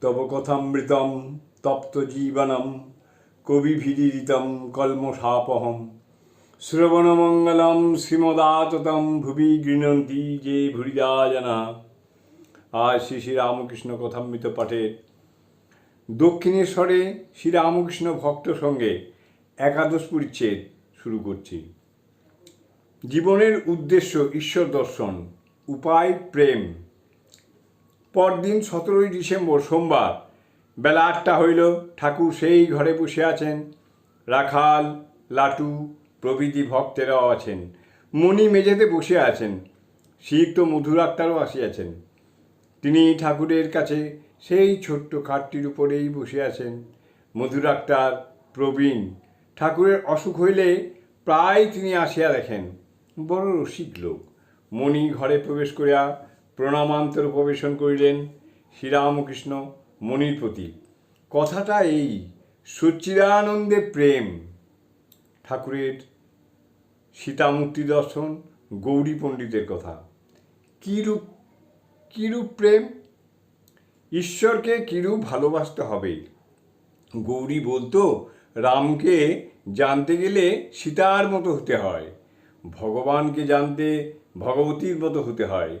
তব কথামৃতম তপ্ত জীবনম কবিভিরিতম কলমশাপহম শ্রবণমঙ্গলম শ্রীমদাততম ভুবি গৃণন্তি যে ভুরিদা জানা। আজ শ্রী শ্রী রামকৃষ্ণ কথামৃত পাঠের দক্ষিণেশ্বরে শ্রীরামকৃষ্ণ ভক্ত সঙ্গে একাদশ পরিচ্ছেদ শুরু করছি। জীবনের উদ্দেশ্য ঈশ্বর দর্শন, উপায় প্রেম। পরদিন সতেরোই ডিসেম্বর সোমবার বেলা আটটা হইল, ঠাকুর সেই ঘরে বসে আছেন। রাখাল, লাটু, প্রভৃতি ভক্তেরাও আছেন। মণি মেঝেতে বসে আছেন। সিক্ত মধুর আক্তারও আসিয়াছেন। তিনি ঠাকুরের কাছে সেই ছোট্ট খাটটির উপরেই বসে আছেন। মধুর আক্তার প্রবীণ। ঠাকুরের অসুখ হইলে প্রায় তিনি আসিয়া দেখেন। বড় রসিক লোক। মণি ঘরে প্রবেশ করিয়া প্রণামান্তর উপবেশন করিলেন শ্রীরামকৃষ্ণ মনির প্রতি কথাটা এই, সচ্চিদানন্দে প্রেম। ঠাকুরের সীতামূর্তি দর্শন, গৌরী পণ্ডিতের কথা। কীরূপ কীরূপ প্রেম? ঈশ্বরকে কীরূপ ভালোবাসতে হবে? গৌরী বলতো, রামকে জানতে গেলে সীতার মতো হতে হয়। ভগবানকে জানতে ভগবতীর মতো হতে হয়।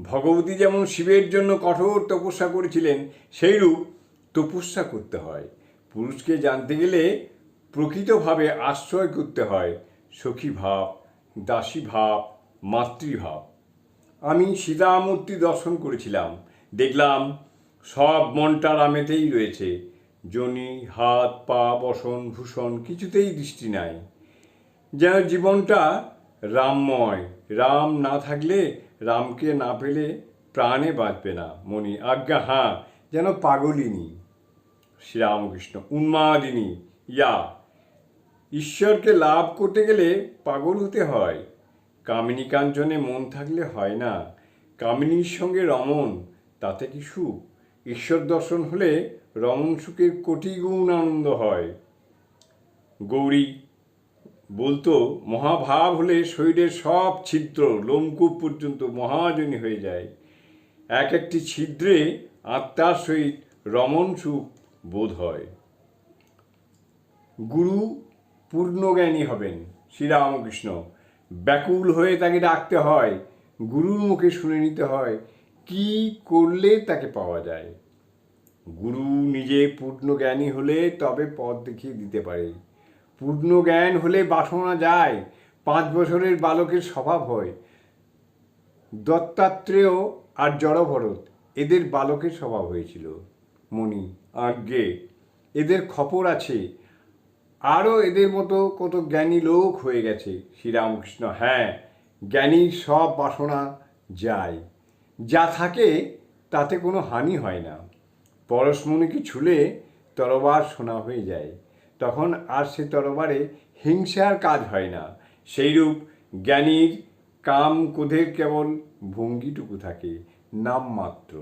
ভগবতী যেমন শিবের জন্য কঠোর তপস্যা করেছিলেন, সেইরূপ তপস্যা করতে হয়। পুরুষকে জানতে গেলে প্রকৃতভাবে আশ্রয় করতে হয়। সখী ভাব দাসী ভাব মাতৃভাব। আমি সীতামূর্তি দর্শন করেছিলাম। দেখলাম সব মনটা রামেতেই রয়েছে। জনি, হাত, পা, বসন, ভূষণ কিছুতেই দৃষ্টি নাই। যেন জীবনটা রামময়। রাম না থাকলে রামকে না পেলে প্রাণে বাঁচবে না। মনি আজ্ঞা, হাঁ, যেন পাগলিনী। শ্রীরামকৃষ্ণ, উন্মাদিনী। ইয়া, ঈশ্বরকে লাভ করতে গেলে পাগল হতে হয়। কামিনী কাঞ্চনে মন থাকলে হয় না। কামিনীর সঙ্গে রমণ, তাতে কি সুখ? ঈশ্বর দর্শন হলে রমণ সুখের কোটি গুণ আনন্দ হয়। গৌরী বলতো, মহাভাব হলে শরীরের সব ছিদ্র লোমকূপ পর্যন্ত মহাজনী হয়ে যায়। এক একটি ছিদ্রে আত্মার সহিত রমণ সুখ বোধ হয়। গুরু পূর্ণজ্ঞানী হবেন শ্রীরামকৃষ্ণ। ব্যাকুল হয়ে তাকে ডাকতে হয়, গুরুর মুখে শুনে নিতে হয়, কি করলে তাকে পাওয়া যায়? গুরু নিজে পূর্ণ জ্ঞানী হলে তবে পথ দেখিয়ে দিতে পারে। পূর্ণ জ্ঞান হলে বাসনা যায়, পাঁচ বছরের বালকের স্বভাব হয়। দত্তাত্রেয় আর জড়ভরত, এদের বালকের স্বভাব হয়েছিল। মণি, আজ্ঞে, এদের খপর আছে। আরও এদের মতো কত জ্ঞানী লোক হয়ে গেছে। শ্রীরামকৃষ্ণ হ্যাঁ জ্ঞানীর সব বাসনা যায়। যা থাকে তাতে কোনো হানি হয় না। পরশমণিকে ছুলে তরবার সোনা হয়ে যায়। তখন আর সে তরবারে হিংসার কাজ হয় না। সেইরূপ জ্ঞানীর কাম ক্রোধের কেবল ভঙ্গিটুকু থাকে নামমাত্র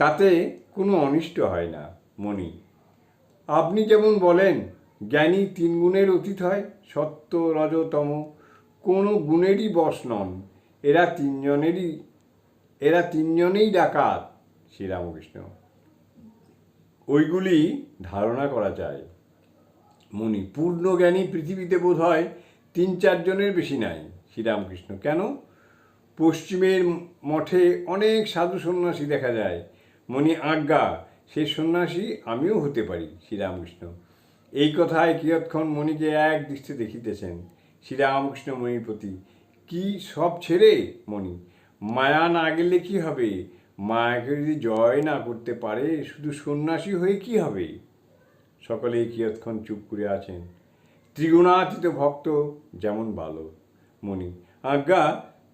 তাতে কোনো অনিষ্ট হয় না মণি আপনি যেমন বলেন, জ্ঞানী তিন গুণের অতীত হয়, সত্য রজতম কোনো গুণেরই বশ নন। এরা তিনজনেরই, এরা তিনজনেই ডাকাত, শ্রীরামকৃষ্ণ। ওইগুলি ধারণা করা যায়। মনি পূর্ণ জ্ঞানী পৃথিবীতে বোধ হয় তিন চারজনের বেশি নাই, শ্রীরামকৃষ্ণ। কেন? পশ্চিমের মঠে অনেক সাধু সন্ন্যাসী দেখা যায়। মনি আজ্ঞা, সে সন্ন্যাসী আমিও হতে পারি, শ্রীরামকৃষ্ণ। এই কথায় কিয়ৎক্ষণ মণিকে এক দৃষ্টি দেখিতেছেন, শ্রীরামকৃষ্ণ মণির প্রতি। কি সব ছেড়ে মণি? মায়া না গেলে কি হবে? মায়াকে যদি জয় না করতে পারে, শুধু সন্ন্যাসী হয়ে কি হবে? সকলেই কিয়ৎক্ষণ চুপ করে আছেন। ত্রিগুণাতীত ভক্ত যেমন ভালো মণি, আজ্ঞা,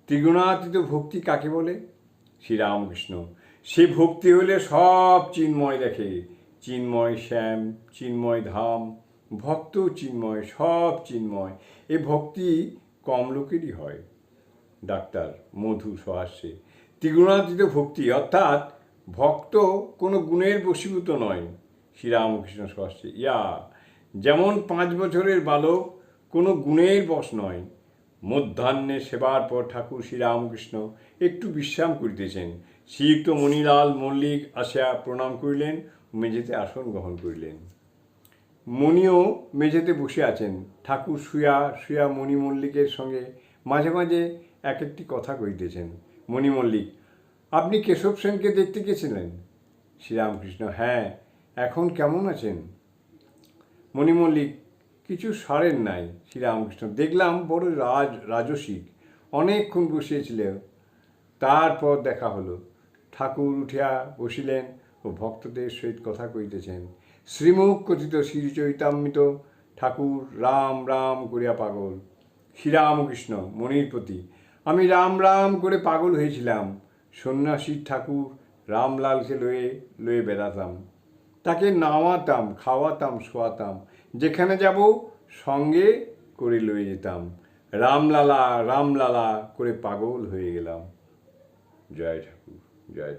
ত্রিগুণাতীত ভক্তি কাকে বলে? শ্রীরামকৃষ্ণ, সে ভক্তি হলে সব চিন্ময় দেখে। চিন্ময় শ্যাম, চিন্ময় ধাম, ভক্ত চিন্ময়, সব চিন্ময়। এ ভক্তি কম লোকেরই হয়। ডাক্তার মধু সহাস্যে, ত্রিগুণাতীত ভক্তি অর্থাৎ ভক্ত কোনো গুণের বশীভূত নয়। শ্রীরামকৃষ্ণ সহাস্যে ইয়া, যেমন পাঁচ বছরের বালক, কোনো গুণের বশ নয়। মধ্যাহ্নে সেবার পর ঠাকুর শ্রীরামকৃষ্ণ একটু বিশ্রাম করিতেছেন। শ্রীযুক্ত মণিলাল মল্লিক আসিয়া প্রণাম করিলেন, মেঝেতে আসন গ্রহণ করিলেন। মণিও মেঝেতে বসে আছেন। ঠাকুর শুয়া শুয়া মণি মল্লিকের সঙ্গে মাঝে মাঝে এক একটি কথা কইতেছেন মণি মল্লিক, আপনি কেশব সেনকে দেখতে গেছিলেন? শ্রীরামকৃষ্ণ হ্যাঁ এখন কেমন আছেন? মণি মল্লিক, কিছু সারেন নাই শ্রীরামকৃষ্ণ। দেখলাম বড় রাজ, রাজসিক। অনেকক্ষণ বসিয়েছিল তারপর দেখা হলো। ঠাকুর উঠিয়া বসিলেন ও ভক্তদের সহিত কথা কইতেছেন শ্রীমুখ কথিত শ্রীচৈতামৃত ঠাকুর, রাম রাম করিয়া পাগল। শ্রীরামকৃষ্ণ মনির প্রতি, আমি রাম রাম করে পাগল হয়েছিলাম। সন্ন্যাসীর ঠাকুর রামলালকে লয়ে লয়ে বেড়াতাম। তাকে নাওয়াতাম, খাওয়াতাম, শোয়াতাম। যেখানে যাব, সঙ্গে করে লয়ে যেতাম। রামলালা রামলালা করে পাগল হয়ে গেলাম। জয় ঠাকুর, জয়